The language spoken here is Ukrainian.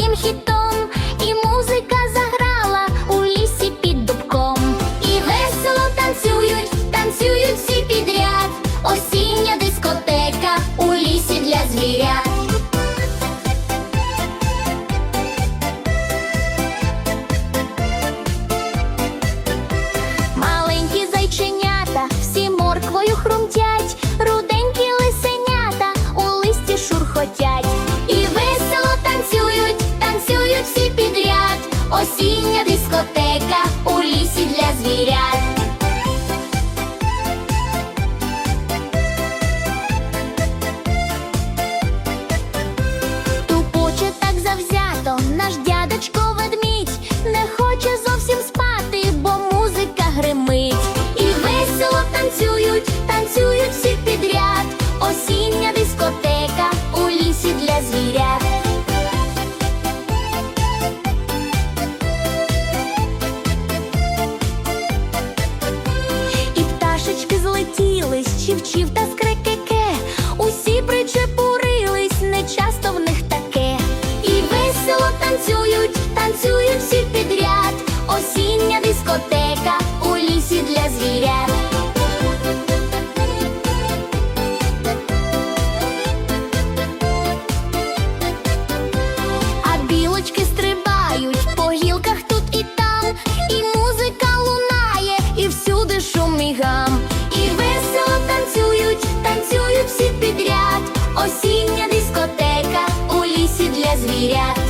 своїм хітом, і музика заграла у лісі під дубком. І весело танцюють, танцюють всі підряд. Осіння дискотека у лісі для звірят. Маленькі зайченята всі морквою хрумтять. чівчів та скрекеке, усі причепурились, не часто в них таке. І весело танцюють, танцює всі підряд. Осіння дискотека у лісі для звірят. А білочки стрибають по гілках. звірят.